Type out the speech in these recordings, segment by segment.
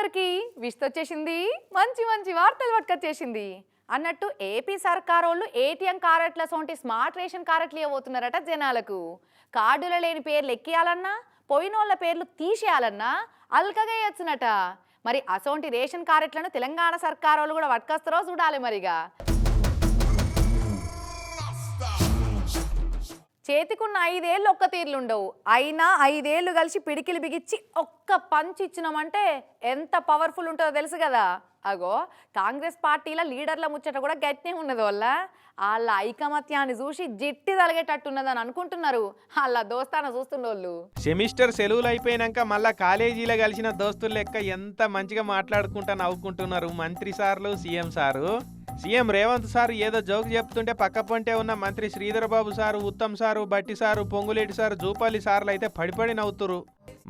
అందరికీ విస్తొచ్చేసింది. మంచి మంచి వార్తలు పట్టుకొచ్చేసింది. అన్నట్టు ఏపీ సర్కార్ వాళ్ళు ఏటీఎం కార్డుల సొంటి స్మార్ట్ రేషన్ కార్డులు ఇవ్వబోతున్నారట జనాలకు. కార్డుల లేని పేర్లు ఎక్కియాలన్నా పోయినోళ్ళ పేర్లు తీసేయాలన్నా అల్కగేయచ్చునట మరి అసొంటి రేషన్ కార్డులను తెలంగాణ సర్కార్ వాళ్ళు కూడా పట్టుకొస్తారో చూడాలి మరిగా. చేతికున్న ఐదేళ్ళు ఒక్క తీర్లుండవు. అయినా ఐదేళ్ళు కలిసి పిడికిలు బిగిచ్చి ఒక్క పంచ్ ఇచ్చినామంటే ఎంత పవర్ఫుల్ ఉంటుందో తెలుసు కదా. అగో కాంగ్రెస్ పార్టీల లీడర్ల ముచ్చట కూడా గట్టినే ఉన్నది వల్ల వాళ్ళ ఐకమత్యాన్ని చూసి జిట్టి తలగేటట్టున్నదని అనుకుంటున్నారు వాళ్ళ దోస్తాన చూస్తున్నోళ్ళు. సెమిస్టర్ సెలవులు అయిపోయినాక మళ్ళా కాలేజీలో కలిసిన దోస్తులు లెక్క ఎంత మంచిగా మాట్లాడుకుంటా నవ్వుకుంటున్నారు మంత్రి సార్లు CM sir? CM Revanth sir ఏదో జోక్ చెప్తుంటే పక్క పొంటే ఉన్న మంత్రి Sridhar Babu sir Uttam sir Bhatti sir Ponguleti sir Jupally సార్లు అయితే పడిపడి నవ్వుతురు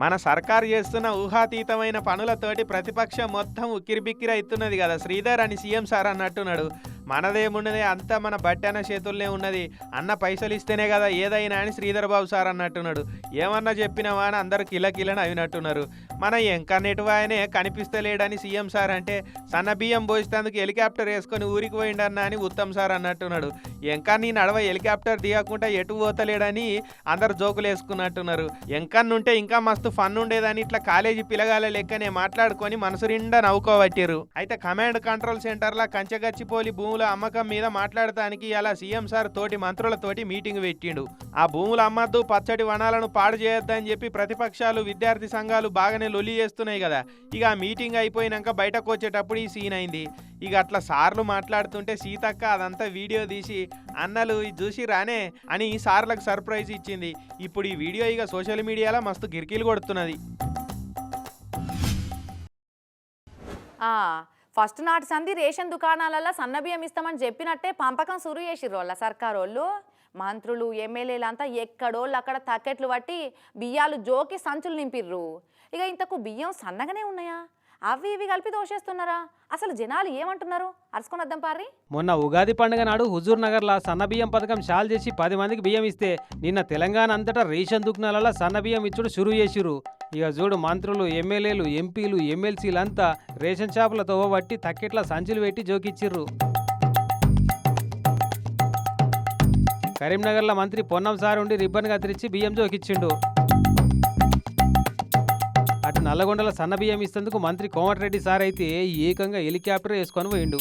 మన సర్కారు చేస్తున్న ఊహాతీతమైన పనులతోటి ప్రతిపక్షం మొత్తం ఉక్కిరిబిక్కిరి అవుతున్నది కదా శ్రీధర్ అని సీఎం సార్ అన్నట్టున్నాడు. మనదేమున్నది అంతా మన బట్టన చేతుల్లోనే ఉన్నది. అన్న పైసలు ఇస్తేనే కదా ఏదైనా అని శ్రీధర్ బాబు సార్ అన్నట్టున్నాడు. ఏమన్నా చెప్పినావా అని అందరు కిలకిలని అవినట్టున్నారు మన ఎంకన్నెటువాయనే కనిపిస్తలేడని సీఎం సార్ అంటే సన్న బియ్యం పోసేందుకు హెలికాప్టర్ వేసుకొని ఊరికి పోయిండన్నా అని ఉత్తమ్ సార్ అన్నట్టున్నాడు. ఎంకా నీ నడవ హెలికాప్టర్ దిగకుండా ఎటు పోతలేడని అందరు జోకులు వేసుకున్నట్టున్నారు. ఎంకన్నుంటే ఇంకా మస్తు ఫన్ ఉండేదని ఇట్లా కాలేజీ పిలగాల లెక్కనే మాట్లాడుకొని మనసు నిండా నవ్వుకోబట్టారు అయితే కమాండ్ కంట్రోల్ సెంటర్ల కంచగచ్చిపోలి భూములు అమ్మకం మీద మాట్లాడటానికి ఇలా సీఎం సార్ తోటి మంత్రులతోటి మీటింగ్ పెట్టిండు. ఆ భూములు అమ్మద్దు పచ్చడి వనాలను పాడు చేయొద్దని చెప్పి ప్రతిపక్షాలు విద్యార్థి సంఘాలు బాగానే లొల్లి చేస్తున్నాయి కదా. ఇక ఆ మీటింగ్ అయిపోయినాక బయటకు వచ్చేటప్పుడు ఈ సీన్ అయింది. ఇక అట్లా సార్లు మాట్లాడుతుంటే సీతక్క అదంతా వీడియో తీసి అన్నలు ఇది చూసి రానే అని సార్లకు సర్ప్రైజ్ ఇచ్చింది. ఇప్పుడు ఈ వీడియో ఇక సోషల్ మీడియాలో మస్తు గిరికీలు కొడుతున్నది. ఫస్ట్ నాటి సంధి రేషన్ దుకాణాలలో సన్నబియ్యం ఇస్తామని చెప్పినట్టే పంపకం సురు చేసిర్రు వాళ్ళ సర్కార్ వాళ్ళు మంత్రులు ఎమ్మెల్యేలు అంతా ఎక్కడోళ్ళు అక్కడ తక్కెట్లు పట్టి బియ్యాలు జోకి సంచులు నింపిర్రు. ఇక ఇంతకు బియ్యం సన్నగానే ఉన్నాయా? అవి ఇవి కలిపి దోషేస్తున్నారా? అసలు జనాలు ఏమంటున్నారు? అరుచుకొని వద్దాం పారి మొన్న ఉగాది పండుగ నాడు హుజూర్ నగర్లో సన్న బియ్యం పథకం షాల్ చేసి పది మందికి బియ్యం ఇస్తే నిన్న తెలంగాణ అంతటా రేషన్ దుకాణాలలో సన్న బియ్యం ఇచ్చుడు షురు చేసిరు ఇక చూడు మంత్రులు ఎమ్మెల్యేలు ఎంపీలు ఎమ్మెల్సీలంతా రేషన్ షాపులతో పట్టి తక్కెట్ల సంచులు పెట్టి జోకిచ్చిర్రు. కరీంనగర్లో మంత్రి పొన్నం సార్ ఉండి రిబ్బన్ కత్తిరించి బియ్యం జోకిచ్చిండు. అటు నల్లగొండల సన్న బియ్యం ఇస్తేందుకు మంత్రి కోమటిరెడ్డి సార్ అయితే ఏకంగా హెలికాప్టర్ వేసుకొని పోయిండు.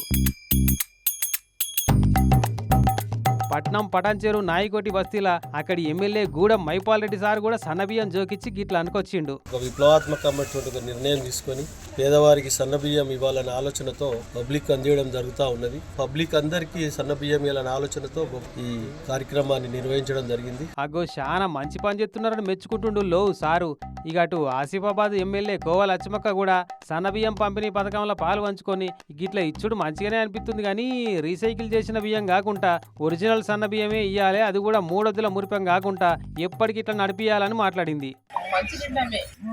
పట్నం పటాన్చేరు నాయికోటి బస్తీల అక్కడి ఎమ్మెల్యే గూడెం మైపాల్ రెడ్డి సార్ కూడా సన్నబియ్యం జోకిచ్చి గిట్ల అనుకొచ్చిండు. ఒక విప్లవాత్మకమైనటువంటి ఒక నిర్ణయం తీసుకొని పేదవారికి సన్నబియ్యం ఇవ్వాలనే ఆలోచనతో పబ్లిక్ అందించడం జరుగుతూ ఉన్నది. పబ్లిక్ అందరికీ సన్నబియ్యం ఇవ్వాలనే ఆలోచనతో ఈ కార్యక్రమాన్ని నిర్వహించడం జరిగింది. అగో చాలా మంచి పని చేస్తున్నారని మెచ్చుకుంటుండు లో సారు. ఇక అటు ఆసిఫాబాద్ ఎమ్మెల్యే కోవ లచ్చమక్క కూడా సన్నబియ్యం పంపిణీ పథకంలో పాలు పంచుకొని గిట్ల ఇచ్చుడు మంచిగానే అనిపిస్తుంది కానీ రీసైకిల్ చేసిన బియ్యం కాకుండా ఒరిజినల్ సన్న బియ్యమే ఇయ్యాలి అది కూడా మూడొద్దుల మురిపం కాకుండా ఎప్పటికి ఇట్లా నడిపియాలని మాట్లాడింది. మంచి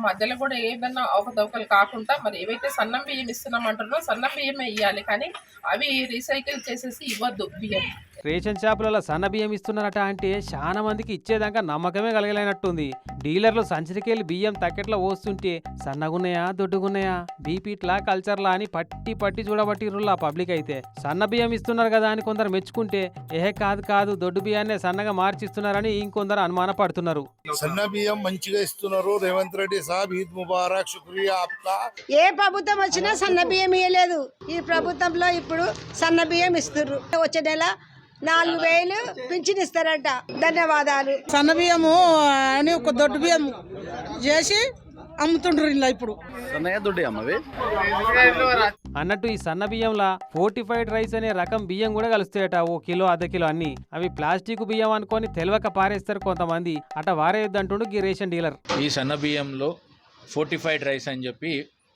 మధ్యలో కూడా ఏదన్నా అవకతవకలు కాకుండా మరి ఏవైతే సన్నం బియ్యం ఇస్తున్నామంటారో సన్నం బియ్యమే ఇవ్వాలి కానీ అవి రీసైకిల్ చేసేసి ఇవ్వద్దు బియ్యం. రేషన్ షాపులలో సన్న బియ్యం ఇస్తున్నారట అంటే చాలా మందికి ఇచ్చేదాకా నమ్మకమే కలగలేనట్టుంది. డీలర్లు సంచరికెళ్ళి బియ్యం తక్కెట్లో పోస్తుంటే సన్నగున్నాయా దొడ్డుగున్నాయా? బీపీట్లా కల్చర్లా అని పట్టి పట్టి చూడబట్టిర్రులా పబ్లిక్ అయితే. సన్న బియ్యం ఇస్తున్నారు కదా అని కొందరు మెచ్చుకుంటే ఏహే కాదు కాదు దొడ్డు బియ్యాన్నే సన్నగా మార్చిస్తున్నారని ఇంకొందరు అనుమానపడుతున్నారు. సన్న బియ్యం మంచిగా ఇస్తున్నారు. రేవంత్ రెడ్డి సాబ్ ఈద్ ముబారక్ శుక్రియా ఆప్కా ఏ ప్రభుత్వం వచ్చినా సన్న బియ్యం ఇవ్వలేదు ఈ ప్రభుత్వంలో ఇప్పుడు సన్న బియ్యం ఇస్తుర్రు. వచ్చే నెల నాలుగు వేలు పింఛన్ ఇస్తారంట. ధన్యవాదాలు. సన్న బియ్యము అని ఒక దొడ్డు బియ్యం చేసి అమ్ముతుండ్రు ఇలా ఇప్పుడు. సన్నగా దుడ్డి అమ్మవి అన్నట్టు ఈ సన్న బియ్యంలా ఫోర్టిఫైడ్ రైస్ అనే రకం బియ్యం కూడా కలుస్తాయట. ఓ కిలో అర్ధ కిలో అన్ని. అవి ప్లాస్టిక్ బియ్యం అనుకొని తెలవక పారేస్తారు కొంతమంది. అట వారేయొద్దంటుండు గీ రేషన్ డీలర్. ఈ సన్న బియ్యంలో ఫోర్టిఫైడ్ రైస్ అని చెప్పి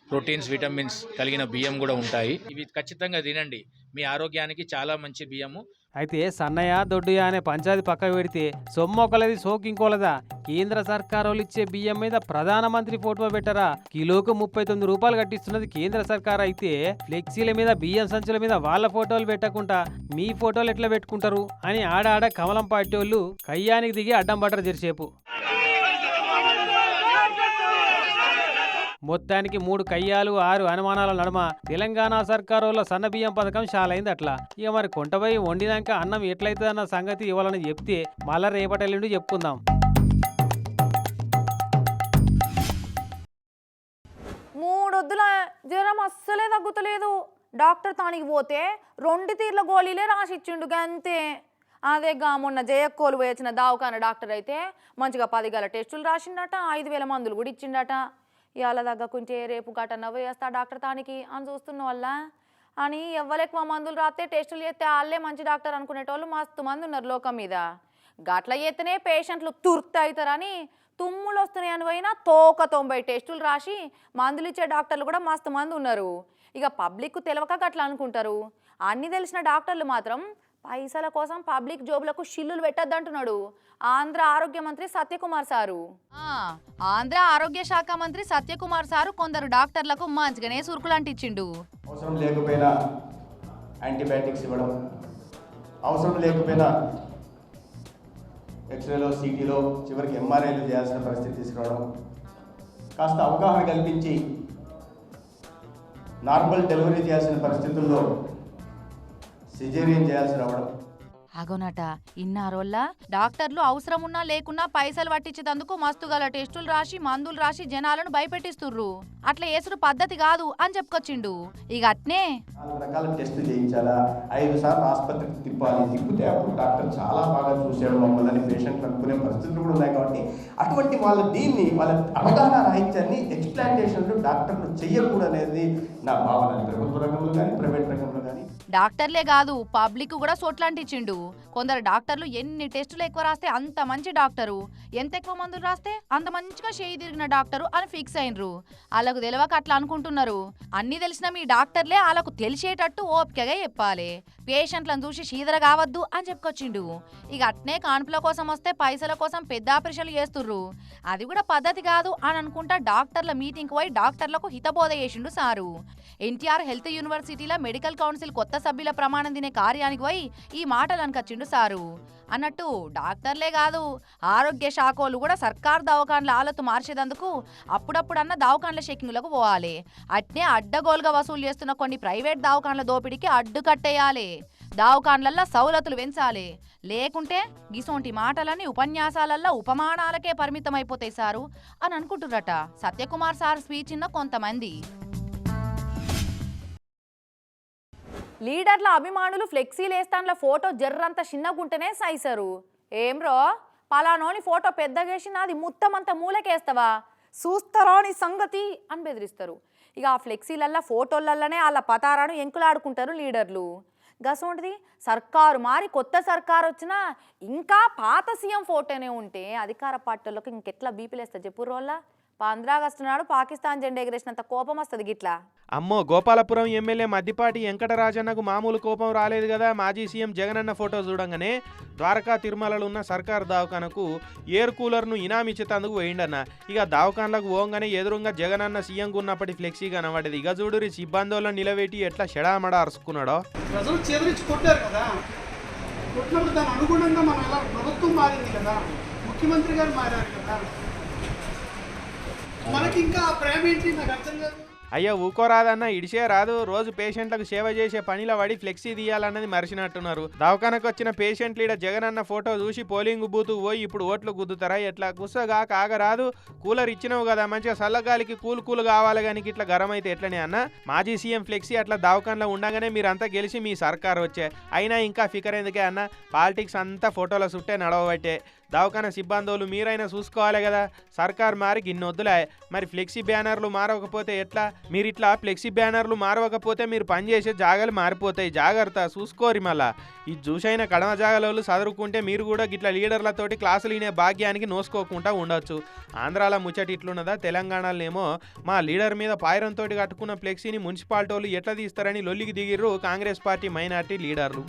ప్రోటీన్స్ విటమిన్స్ కలిగిన బియ్యం కూడా ఉంటాయి. ఇవి ఖచ్చితంగా తినండి. మీ ఆరోగ్యానికి చాలా మంచి బియ్యము. అయితే సన్నయ్య దొడ్డుయా అనే పంచాయతీ పక్క పెడితే సొమ్ము ఒకలది సోకింకోలదా కేంద్ర సర్కారోళ్ళు ఇచ్చే బియ్యం మీద ప్రధానమంత్రి ఫోటో పెట్టరా? కిలోకు ముప్పై తొమ్మిది రూపాయలు కట్టిస్తున్నది కేంద్ర సర్కార్ అయితే ఫ్లెక్సీల మీద బియ్యం సంచుల మీద వాళ్ళ ఫోటోలు పెట్టకుండా మీ ఫోటోలు ఎట్లా పెట్టుకుంటారు? అని ఆడ ఆడ కమలం పార్టీ వాళ్ళు కయ్యానికి దిగి అడ్డం పడ్డరు జరిసేపు మొత్తానికి మూడు కయ్యాలు ఆరు అనుమానాల నడుమ. తెలంగాణ సర్కారుల సన్న బియ్యం పథకం షాలైంది అట్లా ఇక మరి కొంటపై వండినాక అన్నం ఎట్లయితుందన్న సంగతి ఇవ్వాలని చెప్తే మళ్ళా రేపటెల్లుండి చెప్పుకుందాం. మూడొద్దుల జ్వరం అస్సలే తగ్గుతలేదు. డాక్టర్ తానికి పోతే రెండు తీర్ల గోళీలే రాసిచ్చిండు గంతే. అదే గా మొన్న జయక్కోలు వేసిన దావకాన డాక్టర్ అయితే మంచిగా పది గల టెస్టులు రాసిండట ఐదు వేల మందులు కూడా ఇచ్చిండట. ఇవాళ తగ్గకుంటే రేపు గటన్న వేస్తా డాక్టర్ తానికి అని చూస్తున్న వల్ల అని ఎవ్వలెక్కువ మందులు రాస్తే టెస్టులు చేస్తే వాళ్ళే మంచి డాక్టర్ అనుకునేటోళ్ళు మస్తు మంది ఉన్నారు లోకం మీద. గట్ల చేస్తేనే పేషెంట్లు తుర్త అవుతారని తుమ్ములు వస్తున్నాయని పోయినా తోక తొంభై టెస్టులు రాసి మందులు ఇచ్చే డాక్టర్లు కూడా మస్తు మంది ఉన్నారు. ఇక పబ్లిక్ తెలవక గట్లా అనుకుంటారు. అన్ని తెలిసిన డాక్టర్లు మాత్రం పైసల కోసం పబ్లిక్ జోబులకు షిల్లులు పెట్టద్దంటున్నాడు ఆంధ్ర ఆరోగ్య మంత్రి సత్యకుమార్ సారు. ఆంధ్ర ఆరోగ్య శాఖ మంత్రి సత్యకుమార్ సారు కొందరు డాక్టర్లకు మంచిగానే సురుకులు అంటించిండు అవసరం లేకపోయినా యాంటీబయాటిక్స్ ఇవ్వడం అవసరం లేకపోయినా ఎక్స్రేలో సిటీలో చివరికి ఎంఆర్ఐలు చేయాల్సిన పరిస్థితి తీసుకురావడం కాస్త అవగాహన కల్పించి నార్మల్ డెలివరీ చేయాల్సిన పరిస్థితుల్లో సిజేరియన్ చేయాల్సి రావడం. అగోనట ఇన్నారోళ్ళ డాక్టర్లు అవసరం ఉన్నా లేకున్నా పైసలు పట్టించేందుకు మస్తు గల టెస్టులు రాసి మందులు రాసి జనాలను భయపెట్టిస్తుర్రు. అట్లా వేసుడు పద్ధతి కాదు అని చెప్పుకొచ్చిండు. ఇక అట్నే. రకాల టెస్టులు చేయించాలా? ఐదు సార్లు ఆసుపత్రికి తిప్పాలి తిప్పితే అప్పుడు డాక్టర్ చాలా బాగా చూసాడు మమ్మల్ని. పేషెంట్లు అనుకునే పరిస్థితులు కూడా ఉన్నాయి కాబట్టి అటువంటి వాళ్ళు దీన్ని వాళ్ళ అవగాహన రాహిత్యాన్ని ఎక్స్ప్లాంటేషన్లు డాక్టర్లు చెయ్యకూడనేది నా భావన. ప్రభుత్వ రంగంలో కానీ ప్రైవేట్ రంగంలో డాక్టర్లే కాదు పబ్లిక్ కూడా సోట్లాంటిచ్చిండు. కొందరు డాక్టర్లు ఎన్ని టెస్టులు ఎక్కువ రాస్తే అంత మంచి డాక్టరు. ఎంత ఎక్కువ మందులు రాస్తే అంత మంచిగా చేయి తిరిగిన డాక్టరు అని ఫిక్స్ అయినరు. వాళ్ళకు తెలియక అట్లా అనుకుంటున్నారు. అన్ని తెలిసిన మీ డాక్టర్లే వాళ్ళకు తెలిసేటట్టు ఓపికగా చెప్పాలి. పేషెంట్లను చూసి శీదర కావద్దు అని చెప్పుకొచ్చిండు. ఇక అట్నే కాన్పుల కోసం వస్తే పైసల కోసం పెద్ద ఆపరేషన్లు చేస్తుర్రు. అది కూడా పద్ధతి కాదు అని అనుకుంటా డాక్టర్ల మీటింగ్ పోయి డాక్టర్లకు హితబోధ చేసిండు సారు. ఎన్టీఆర్ హెల్త్ యూనివర్సిటీల మెడికల్ కౌన్సిల్ కొత్త సభ్యుల ప్రమాణం తినే కార్యానికి పోయి ఈ మాటలు అనకొచ్చిండు సారు. అన్నట్టు డాక్టర్లే కాదు ఆరోగ్య శాఖలు కూడా సర్కార్ దవాఖాన్ల ఆలతు మార్చేదందుకు అప్పుడప్పుడన్న దవాఖాన్ల చెక్కింగ్లకు పోవాలి. అట్నే అడ్డగోలుగా వసూలు చేస్తున్న కొన్ని ప్రైవేట్ దవాఖాన్ల దోపిడీకి అడ్డు కట్టేయాలి. దావకాన్లల్లో సౌలతులు పెంచాలి. లేకుంటే గిసోంటి మాటలన్నీ ఉపన్యాసాలల్లో ఉపమానాలకే పరిమితమైపోతాయి సారు అని అనుకుంటుర్రట సత్యకుమార్ సార్ స్పీచ్ ఇన్న కొంతమంది. లీడర్ల అభిమానులు ఫ్లెక్సీలు వేస్తాన్ల ఫోటో జర్రంత చిన్నగుంటేనే సైసరు. ఏం రో పలానోని ఫోటో పెద్దగేసి నాది అంత మూలకేస్తావా? చూస్తారా నీ సంగతి అని బెదిరిస్తారు. ఇక ఆ ఫ్లెక్సీలల్లా ఫోటోలల్లనే వాళ్ళ పతారాను ఎంకులాడుకుంటారు లీడర్లు. గసోంటిది సర్కారు మారి కొత్త సర్కారు వచ్చినా ఇంకా పాత సీఎం ఫోటోనే ఉంటే అధికార పార్టీలకు ఇంకెట్లా బీపీలేస్తా చెప్పు రోల్లా పంద్రాగస్టు నాడు పాకిస్తాన్ జెండా ఎగరేసినంత కోపం వస్తుంది గిట్లా? అమ్మో గోపాలపురం ఎమ్మెల్యే మద్దిపాటి వెంకటరాజన్నకు మామూలు కోపం రాలేదు కదా మాజీ సీఎం జగనన్న ఫోటో చూడంగానే ద్వారకా తిరుమలలో ఉన్న సర్కార్ దవాఖానకు ఎయిర్ కూలర్ను ఇనామిచ్చేతందుకు పోయిండన్న. ఇక దవాఖాన్లకు పోగానే ఎదురుగా జగనన్న సీఎంకు ఉన్నప్పటి ఫ్లెక్సీ కనబడేది. ఇక చూడురి సిబ్బందులను నిలబెట్టి ఎట్లా షడామడ అరుచుకున్నాడో ప్రజలు చెదిరించి కొట్టారు కదా. కొట్టినప్పుడు దాని అనుగుణంగా మనం ఎలా ప్రభుత్వం మారింది కదా. ముఖ్యమంత్రి గారు మారారు కదా. మనకి ఇంకా ఆ ప్రేమ ఏంటి? నాకు అర్థం కాదు. అయ్యో ఊకోరాదన్న ఇడిసే రాదు. రోజు పేషెంట్లకు సేవ చేసే పనిలో పడి ఫ్లెక్సీ తీయాలన్నది మరిచినట్టున్నారు దవాఖానకు వచ్చిన పేషెంట్లు ఈడ అన్న ఫోటో చూసి పోలింగ్ బూత్ పోయి ఇప్పుడు ఓట్లు గుద్దుతారా? ఎట్లా? కుస్సగా కాగరాదు కూలర్ ఇచ్చినావు కదా మంచిగా చల్లగాలికి కూల్ కూల్ కావాలి కానీ ఇట్లా గరం అయితే ఎట్లనే అన్న? మాజీ సీఎం ఫ్లెక్సీ అట్లా దవాఖానలో ఉండగానే మీరంతా గెలిచి మీ సర్కార్ వచ్చే. అయినా ఇంకా ఫికర్ ఎందుకే అన్న? పాలిటిక్స్ అంతా ఫోటోల చుట్టే నడవబట్టే. దవాఖాన సిబ్బందులు మీరైనా చూసుకోవాలి కదా. సర్కార్ మారి గిన్నొద్దులే మరి ఫ్లెక్సీ బ్యానర్లు మారవకపోతే ఎట్లా? మీరు ఇట్లా ఫ్లెక్సీ బ్యానర్లు మారవకపోతే మీరు పనిచేసే జాగాలు మారిపోతాయి. జాగ్రత్త చూసుకోరి మళ్ళా. ఇది చూసైన కడమ జాగాలలో చదువుకుంటే మీరు కూడా గిట్ల లీడర్లతోటి క్లాసులు వినే భాగ్యానికి నోసుకోకుండా ఉండొచ్చు. ఆంధ్రాలో ముచ్చటి ఇట్లున్నదా? తెలంగాణలోనేమో మా లీడర్ మీద పాయరంతో కట్టుకున్న ఫ్లెక్సీని మున్సిపాలిటీ వాళ్ళు ఎట్లా తీస్తారని లొల్లికి దిగిర్రు కాంగ్రెస్ పార్టీ మైనార్టీ లీడర్లు.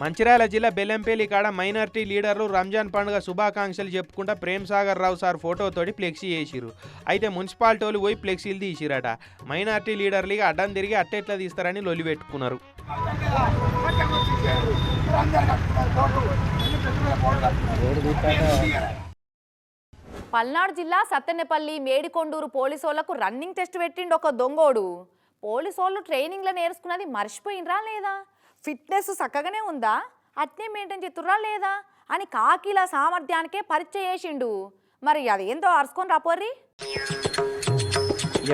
మంచిర్యాల జిల్లా బెల్లంపేలి కాడ మైనార్టీ లీడర్లు రంజాన్ పండుగ శుభాకాంక్షలు చెప్పుకుంటా ప్రేమ్ సాగర్ రావు సార్ ఫోటోతోటి ఫ్లెక్సీ వేసిరు అయితే మున్సిపాలిటీ వాళ్ళు పోయి ఫ్లెక్సీలు తీసిరట. మైనార్టీ లీడర్లు ఇక అడ్డం తిరిగి అట్టెట్లా తీస్తారని లొల్లి పెట్టుకున్నారు. పల్నాడు జిల్లా సత్తెనపల్లి మేడికొండూరు పోలీసోళ్ళకు రన్నింగ్ టెస్ట్ పెట్టిండు ఒక దొంగోడు. పోలీసోళ్ళు ట్రైనింగ్లో నేర్చుకున్నది మర్చిపోయినరా లేదా? ఫిట్నెస్ చక్కగానే ఉందా? అట్నే మెయింటైన్ చేస్తుర్రా లేదా? అని కాకిల సామర్థ్యానికే పరిచయం చేసిండు. మరి అదేందో అరుచుకొని రాపోర్రీ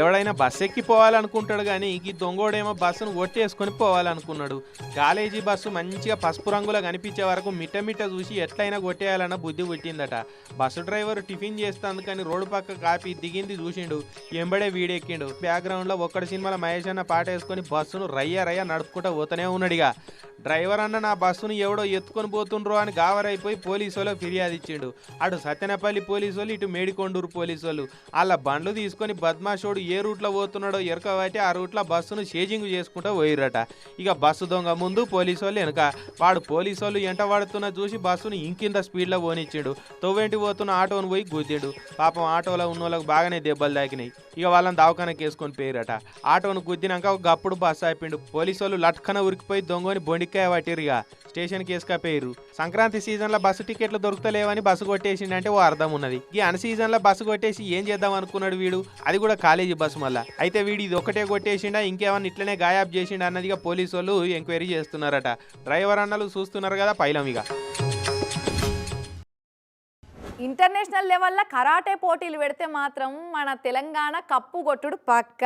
ఎవడైనా బస్సు ఎక్కి పోవాలనుకుంటాడు కానీ ఈ దొంగోడేమో బస్సును ఒట్టేసుకొని పోవాలనుకున్నాడు. కాలేజీ బస్సు మంచిగా పసుపు రంగులో కనిపించే వరకు మిట్టమిట్ట చూసి ఎట్లయినా కొట్టేయాలన్న బుద్ధి పుట్టిందట. బస్సు డ్రైవర్ టిఫిన్ చేస్తాను కానీ రోడ్డు పక్క కాపీ దిగింది చూసిండు. ఎంబడే వీడెక్కిండు. బ్యాక్గ్రౌండ్లో ఒక్కడి సినిమాలో మహేష్ అన్న పాట వేసుకొని బస్సును రయ్య రయ్య నడుపుకుంటూ పోతూనే ఉన్నాడుగా డ్రైవర్ అన్న నా బస్సును ఎవడో ఎత్తుకొని పోతుండ్రో అని గావరైపోయి పోలీసు వాళ్ళకి ఫిర్యాదు ఇచ్చిండు. అటు సత్యనపల్లి పోలీసు వాళ్ళు ఇటు మేడికొండూరు పోలీసు వాళ్ళు వాళ్ళ బండ్లు తీసుకొని బద్మాషోడు ఏ రూట్లో పోతున్నాడో ఎరకబట్టి ఆ రూట్లో బస్సును షేజింగ్ చేసుకుంటూ పోయిరట ఇక బస్సు దొంగ ముందు పోలీసు వాళ్ళు వెనక. వాడు పోలీసు వాళ్ళు ఎంట పడుతున్న చూసి బస్సును ఇంకింత స్పీడ్లో పోనిచ్చాడు. తొవ్వెంటి పోతున్న ఆటోను పోయి గుద్దాడు. పాపం ఆటోలో ఉన్న వాళ్ళకు బాగానే దెబ్బలు తాకినాయి. ఇక వాళ్ళని దావఖానకి వేసుకొని పోయిరట. ఆటోను గుద్దినాక ఒక గప్పుడు బస్సు అయిపోయిండు పోలీసు వాళ్ళు లట్కన ఉరికిపోయి దొంగని బొండికాయ పట్టిరుగా స్టేషన్కి వేసుకపోయారు సంక్రాంతి సీజన్లో బస్సు టికెట్లు దొరుకుతలేవని బస్సు కొట్టేసిండంటే ఓ అర్థం ఉన్నది. ఈ అన్ సీజన్లో బస్సు కొట్టేసి ఏం చేద్దాం అనుకున్నాడు వీడు? అది కూడా కాలేజీ బస్సు మళ్ళా. అయితే వీడు ఇది ఒకటే కొట్టేసిండా? ఇంకేమన్నా ఇట్లనే గాయాబ్ చేసిండా? అన్నదిగా పోలీసు వాళ్ళు ఎంక్వైరీ చేస్తున్నారట. డ్రైవర్ అన్నలు చూస్తున్నారు కదా పైలం ఇక. ఇంటర్నేషనల్ లెవెల్లో కరాటే పోటీలు పెడితే మాత్రం మన తెలంగాణ కప్పు కొట్టుడు పక్క.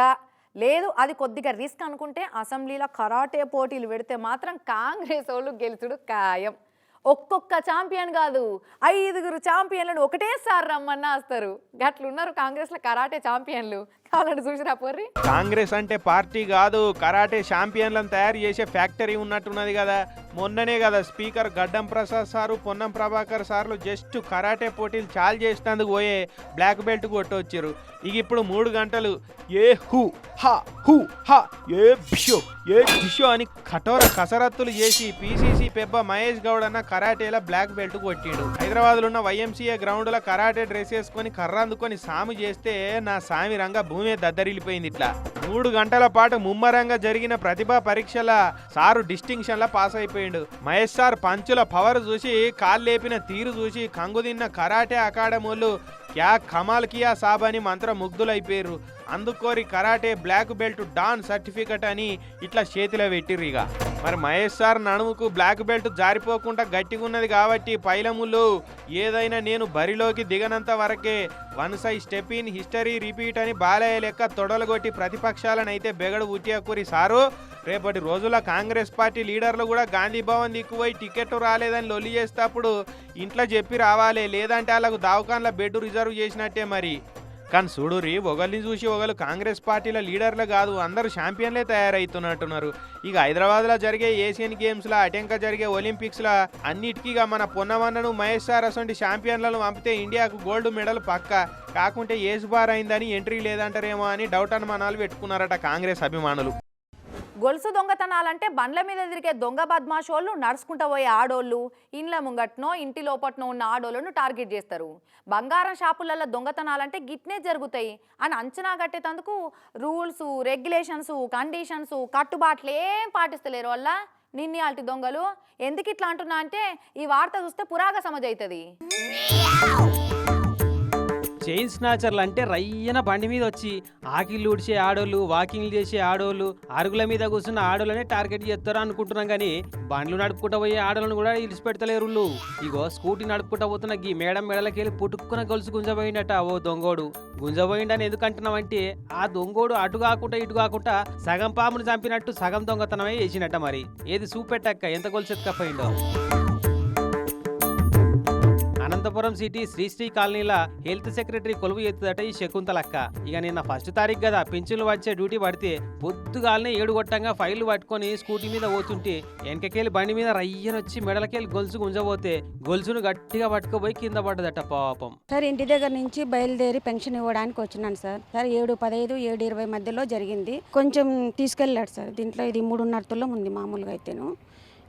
లేదు అది కొద్దిగా రిస్క్ అనుకుంటే అసెంబ్లీలో కరాటే పోటీలు పెడితే మాత్రం కాంగ్రెస్ వాళ్ళు గెలుచుడు ఖాయం. ఒక్కొక్క ఛాంపియన్ కాదు ఐదుగురు ఛాంపియన్లను ఒకటేసారి రమ్మన్నా వస్తారు గట్లున్నారు కాంగ్రెస్లో కరాటే ఛాంపియన్లు. కావాలంటే చూసిరా పోర్రి. కాంగ్రెస్ అంటే పార్టీ కాదు కరాటే ఛాంపియన్లను తయారు చేసే ఫ్యాక్టరీ ఉన్నట్టున్నది కదా. మొన్ననే కదా స్పీకర్ గడ్డం ప్రసాద్ సారు పొన్నం ప్రభాకర్ సార్లు జస్ట్ కరాటే పోటీలు చాలు చేసినందుకు పోయే బ్లాక్ బెల్ట్ కొట్టొచ్చారు ఇక ఇప్పుడు మూడు గంటలు ఏ హు హా హు హా ఏ బిషో ఏ బిషో అని కఠోర కసరత్తులు చేసి పీసీసీ పెబ్బ మహేష్ గౌడ్ అన్న కరాటేలో బ్లాక్ బెల్ట్ కొట్టిండు. హైదరాబాద్లో ఉన్న వైఎంసీఏ గ్రౌండ్లో కరాటే డ్రెస్ వేసుకొని కర్ర అందుకొని సాము చేస్తే నా సామి రంగ భూమి దద్దరిల్లిపోయింది ఇట్లా. మూడు గంటల పాటు ముమ్మరంగా జరిగిన ప్రతిభా పరీక్షల సారు డిస్టింక్షన్ల పాస్ అయిపోయిండు. మహేష్ సార్ పంచుల పవర్ చూసి కాళ్ళు లేపిన తీరు చూసి కంగుదిన్న కరాటే అకాడమీలు క్యా కమాల్ కియా సాబ్ అని మంత్రం ముగ్ధులైపోయారు అందుకోరి karate black belt dan certificate అని ఇట్లా చేతిలో పెట్టిర్రు మరి మహేష్ సార్ నడుముకు బ్లాక్ బెల్ట్ జారిపోకుండా గట్టిగా ఉన్నది కాబట్టి పైలములు ఏదైనా నేను బరిలోకి దిగనంత వరకే one side step in history repeat అని బాలయ్య లెక్క తొడలగొట్టి ప్రతిపక్షాలను అయితే బెగడు ఉట్టియకూరి సారు. రేపటి రోజుల కాంగ్రెస్ పార్టీ లీడర్లు కూడా గాంధీ భవన్ దిక్కుపోయి టికెట్ రాలేదని లొల్లి చేసేటప్పుడు ఇంట్లో చెప్పి రావాలి లేదంటే వాళ్ళకు దావకాన్ల బెడ్ రిజర్వ్ చేసినట్టే మరి. కానీ చూడురి ఒకరిని చూసి ఒకరు కాంగ్రెస్ పార్టీల లీడర్లు కాదు అందరూ ఛాంపియన్లే తయారవుతున్నట్టున్నారు ఇక హైదరాబాద్లో జరిగే ఏషియన్ గేమ్స్లో అటెంక జరిగే ఒలింపిక్స్లో అన్నిటికీ మన పొన్నమన్నను మహేష్ సార్ అసంటి ఛాంపియన్లను పంపితే ఇండియాకు గోల్డ్ మెడల్ పక్క. కాకుంటే ఏజ్ బార్ అయిందని ఎంట్రీ లేదంటారేమో అని డౌట్ అనుమానాలు పెట్టుకున్నారట కాంగ్రెస్ అభిమానులు. గొలుసు దొంగతనాలంటే బండ్ల మీద తిరిగే దొంగ బద్మాషోళ్ళు నడుచుకుంటూ పోయే ఆడోళ్ళు ఇండ్ల ముంగట్నో ఇంటి లోపట్నో ఉన్న ఆడోళ్ళను టార్గెట్ చేస్తారు. బంగారం షాపులలో దొంగతనాలంటే గిట్నే జరుగుతాయి. అని అంచనా కట్టేటందుకు రూల్స్ రెగ్యులేషన్స్ కండిషన్స్ కట్టుబాట్లు ఏం పాటిస్తలేరు వల్ల నిన్నయాల్టి దొంగలు. ఎందుకు ఇట్లా అంటున్నా అంటే ఈ వార్త చూస్తే పురాగ సమజ్ అవుతుంది చైన్ స్నాచర్లు అంటే రయ్యన బండి మీద వచ్చి ఆకిళ్ళు ఊడ్చే ఆడోళ్ళు వాకింగ్లు చేసే ఆడోళ్ళు అరుగుల మీద కూర్చున్న ఆడోళ్ళనే టార్గెట్ చేస్తారు అనుకుంటున్నాం కానీ బండ్లు నడుపుకుంటూ పోయే ఆడోళ్ళను కూడా ఇడిచిపెడతలేరు ఇగో స్కూటీ నడుపుకుంటా పోతున్న గీ మేడం మెడలకి వెళ్ళి పుట్టుకున్న గొలుసు గుంజబోయిండట ఓ దొంగోడు. గుంజబోయిండని ఎందుకంటున్నామంటే ఆ దొంగోడు అటు కాకుండా ఇటు కాకుండా సగం పామును చంపినట్టు సగం దొంగతనమే చేసినట్ట మరి. ఏది చూపెట్టక్క? ఎంత గొలుసు ఎత్తుకపోయిండో అనంతపురం సిటీ శ్రీశ్రీ కాలనీల హెల్త్ సెక్రటరీ కొలువు ఎత్తుదట ఈ శకుంతలక్క. ఇక నిన్న ఫస్ట్ తారీఖు కదా పింఛన్లు వచ్చే డ్యూటీ పడితే పొద్దుగాలనే ఏడు గొట్టంగా ఫైళ్ళు పట్టుకొని స్కూటీ మీద పోతుంటే వెనకకెళ్ళి బండి మీద రయ్యనొచ్చి మెడలకెళ్ళి గొలుసు గుంజబోతే గొలుసును గట్టిగా పట్టుకుపోయి కింద పడ్డదట పాపం. సార్ ఇంటి దగ్గర నుంచి బయలుదేరి పెన్షన్ ఇవ్వడానికి వచ్చినాను సార్. సార్ ఏడు పదహైదు ఏడు ఇరవై మధ్యలో జరిగింది. కొంచెం తీసుకెళ్ళాడు సార్. దీంట్లో ఇది మూడున్నర తులం ఉంది మామూలుగా అయితేను.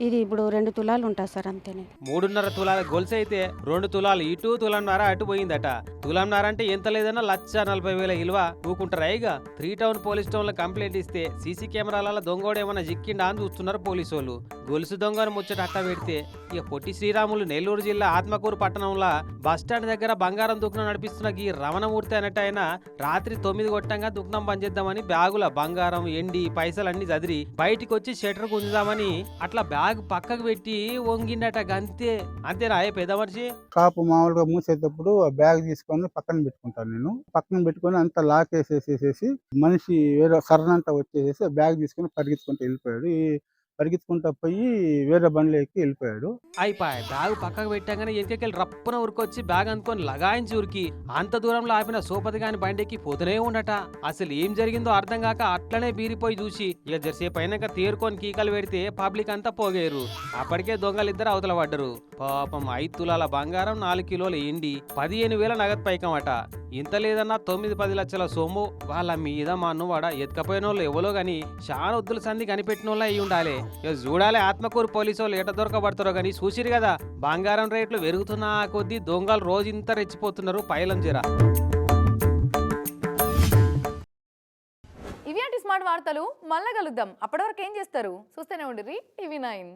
ఇది ఇప్పుడు రెండు తులాలు ఉంటుంది సార్ అంతేనే. మూడున్నర తులాల గొలుసు అయితే రెండు తులాలు ఇటు తులంన్నర అటు పోయిందట. తులంన్నర అంటే ఎంత లేదన్నా లక్ష నలభై వేల ఇలువ ఊకుంటారా ఇక త్రీ టౌన్ పోలీస్ టౌన్లో కంప్లైంట్ ఇస్తే సీసీ కెమెరాల దొంగోడు ఏమైనా జిక్కిండా అని చూస్తున్నారు పోలీసు వాళ్ళు గొలుసు దొంగను ముచ్చట అట్ట పెడితే ఇక పొట్టి శ్రీరాములు నెల్లూరు జిల్లా ఆత్మకూరు పట్టణంలో బస్టాండ్ దగ్గర బంగారం దుకాణం నడిపిస్తున్న ఈ రమణమూర్తి అన్నట్టు ఆయన రాత్రి తొమ్మిది కొట్టంగా దుకాణం పనిచేద్దామని చేద్దామని బ్యాగుల బంగారం ఎండి పైసలన్నీ చదిరి బయటికి వచ్చి షట్టర్ గుంజుదామని అట్లా బ్యాగ్ పక్కకు పెట్టి వంగిండట అంతే అంతేనా ఏ పెద్ద మనిషి కాపు మామూలుగా మూసేటప్పుడు ఆ బ్యాగ్ తీసుకొని పక్కన పెట్టుకుంటాను నేను. పక్కన పెట్టుకొని అంత లాక్ వేసేసేసేసి మనిషి వేరే అంతా వచ్చేసేసి బ్యాగ్ తీసుకొని పరిగెత్తుకుంటూ వెళ్ళిపోయాడు. పరిగెత్తుకుంటా పోయి వేరే బండ్లోకి ఎక్కి వెళ్ళిపోయాడు. అయిపోయి బ్యాగ్ పక్కకు పెట్టాగానే ఎంకెళ్ళి రప్పున ఉరికొచ్చి బ్యాగ్ అనుకొని లగాయించి ఉరికి అంత దూరంలో ఆపిన సోపతి గాని బండికి పోతూనే ఉండట. అసలు ఏం జరిగిందో అర్థం కాక అట్లనే బీరిపోయి చూసి ఇక జరసేపు అయినాక తేరుకొని కీకలు పెడితే పబ్లిక్ అంతా పోగేరు. అప్పటికే దొంగలిద్దరు అవతల పడ్డరు. పాపం ఐదు తులాల బంగారం నాలుగు కిలోల ఎండి పదిహేను వేల నగదు పైకమట ఇంత లేదన్నా తొమ్మిది పది లక్షల సొమ్ము వాళ్ళ మీద మా అన్నవాడ ఎత్తుకపోయిన వాళ్ళు ఎవరో కానీ చాలా వద్దుల సంధి కనిపెట్టిన వాళ్ళు అయి ఉండాలి చూడాలి ఆత్మకూరు పోలీసు వాళ్ళు ఎట దొరకబడతారో కానీ చూసిరు కదా బంగారం రేట్లు పెరుగుతున్న కొద్దీ దొంగలు రోజు ఇంత రెచ్చిపోతున్నారు పైలం జరా ఇవి స్మార్ట్ వార్తలు? మళ్ళా కలుద్దాం. అప్పటివరకు ఏం చేస్తారు? చూస్తూనే ఉండిరి టీవీ నైన్.